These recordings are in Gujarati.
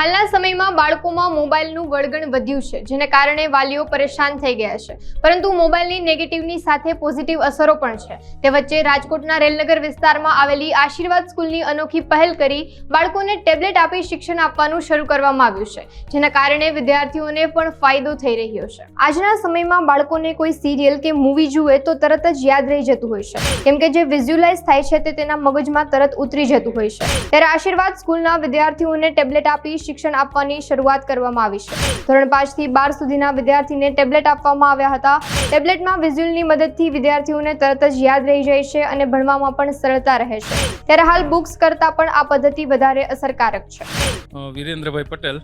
હાલના સમયમાં બાળકોમાં મોબાઈલનું વળગણ વધ્યું છે, જેને કારણે વાલીઓ પરેશાન થઈ ગયા છે. પરંતુ મોબાઈલની નેગેટિવની સાથે પોઝિટિવ અસરો પણ છે. તે વચ્ચે રાજકોટના રેલનગર વિસ્તારમાં આવેલી આશીર્વાદ સ્કૂલની અનોખી પહેલ કરી બાળકોને ટેબ્લેટ આપી શિક્ષણ આપવાનું શરૂ કરવામાં આવ્યું છે, જેના કારણે વિદ્યાર્થીઓને પણ ફાયદો થઈ રહ્યો છે. આજના સમયમાં બાળકોને કોઈ સિરિયલ કે મૂવી જુએ તો તરત જ યાદ રહી જતું હોય છે. કેમ કે જે વિઝ્યુલાઇઝ થાય છે તે તેના મગજમાં તરત ઉતરી જતું હોય છે. ત્યારે આશીર્વાદ સ્કૂલના વિદ્યાર્થીઓને ટેબ્લેટ આપી શિક્ષણ આપવાની શરૂઆત કરવામાં આવી છે. ધોરણ પાંચથી બાર સુધીના વિદ્યાર્થીને ટેબ્લેટ આપવામાં આવ્યા હતા. ટેબ્લેટમાં વિઝ્યુઅલની મદદથી વિદ્યાર્થીઓને તરત જ યાદ રહી જાય છે અને ભણવામાં પણ સરળતા રહે છે. ત્યારે હાલ બુક્સ કરતાં પણ આ પદ્ધતિ વધારે અસરકારક છે. વિરેન્દ્રભાઈ પટેલ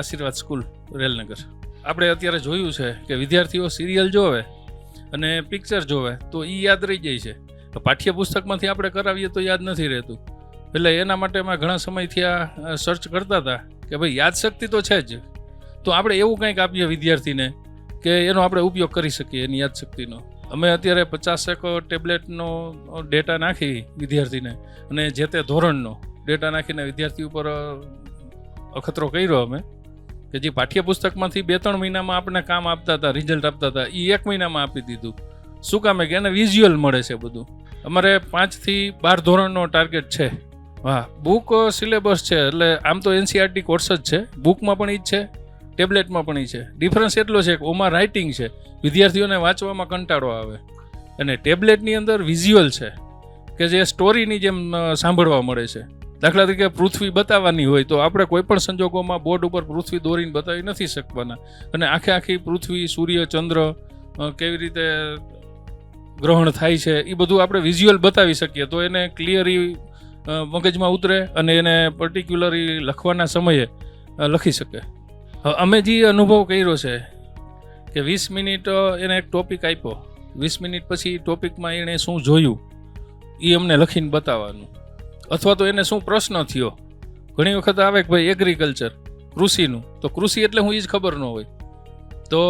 આશીર્વાદ સ્કૂલ, રેલનગર. આપણે અત્યારે જોયું છે કે વિદ્યાર્થીઓ સિરિયલ જોવે અને પિક્ચર જોવે તો એ યાદ રહી જાય છે. પાઠ્યપુસ્તકમાંથી આપણે કરાવીએ તો યાદ નથી રહેતું. એટલે એના માટે અમે ઘણા સમયથી આ સર્ચ કરતા હતા કે ભાઈ યાદશક્તિ તો છે જ. તો આપણે એવું કંઈક આપીએ વિદ્યાર્થીને કે એનો આપણે ઉપયોગ કરી શકીએ એની યાદશક્તિનો અમે અત્યારે પચાસેક ટેબ્લેટનો ડેટા નાખી વિદ્યાર્થીને અને જે તે ધોરણનો ડેટા નાખીને વિદ્યાર્થી ઉપર અખતરો કર્યો અમે કે જે પાઠ્યપુસ્તકમાંથી બે ત્રણ મહિનામાં આપણને કામ આપતા હતા રિઝલ્ટ આપતા હતા એ એક મહિનામાં આપી દીધું. શું કામે કે એને વિઝ્યુઅલ મળે છે બધું. અમારે પાંચથી બાર ધોરણનો ટાર્ગેટ છે. હા બુક સિલેબસ છે, એટલે આમ તો એનસીઆરટી કોર્સ જ છે. બુકમાં પણ એ છે ટેબ્લેટમાં પણ એ છે. ડિફરન્સ એટલો છે કે ઓમાં રાઇટિંગ છે, વિદ્યાર્થીઓને વાંચવામાં કંટાળો આવે. અને ટેબ્લેટની અંદર વિઝ્યુઅલ છે, કે જે સ્ટોરીની જેમ સાંભળવા મળે છે. દાખલા તરીકે પૃથ્વી બતાવવાની હોય તો આપણે કોઈ પણ સંજોગોમાં બોર્ડ ઉપર પૃથ્વી દોરીને બતાવી નથી શકવાના. અને આખે આખી પૃથ્વી, સૂર્ય, ચંદ્ર કેવી રીતે ગ્રહણ થાય છે એ બધું આપણે વિઝ્યુઅલ બતાવી શકીએ. તો એને ક્લિયરી મગજમાં ઉતરે અને એને પર્ટિક્યુલરી લખવાના સમયે લખી શકે. અમે જે અનુભવ કર્યો છે કે વીસ મિનિટ એને એક ટોપિક આપ્યો. વીસ મિનિટ પછી ટોપિકમાં એણે શું જોયું, એ અમને લખીને બતાવવાનું. અથવા તો એને શું પ્રશ્ન થયો. ઘણી વખત આવે કે ભાઈ એગ્રીકલ્ચર કૃષિનું. તો કૃષિ એટલે હું એ જ ખબર ન હોય. તો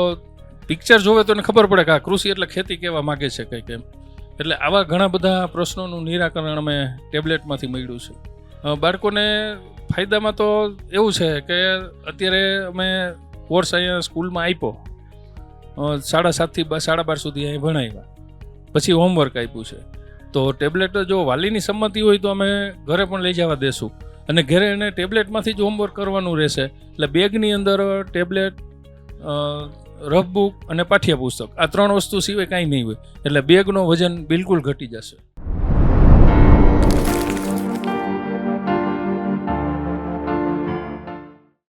પિક્ચર જોવે તો એને ખબર પડે કે આ કૃષિ એટલે ખેતી કેવા માગે છે કંઈક એમ. એટલે આવા ઘણા બધા પ્રશ્નોનું નિરાકરણ અમે ટેબ્લેટમાંથી મળ્યું છે. બાળકોને ફાયદામાં તો એવું છે કે અત્યારે અમે કોર્સ અહીંયા સ્કૂલમાં આપ્યો. સાડા સાતથી સાડા બાર સુધી અહીં ભણાવ્યા. પછી હોમવર્ક આપ્યું છે. તો ટેબ્લેટ જો વાલીની સંમતિ હોય તો અમે ઘરે પણ લઈ જવા દેશું. અને ઘરે એને ટેબ્લેટમાંથી જ હોમવર્ક કરવાનું રહેશે. એટલે બેગની અંદર ટેબ્લેટ રફ બુક અને પાઠ્યપુસ્તક. આ ત્રણ વસ્તુ સિવાય કાંઈ નહીં હોય. એટલે બેગનો વજન બિલકુલ ઘટી જશે.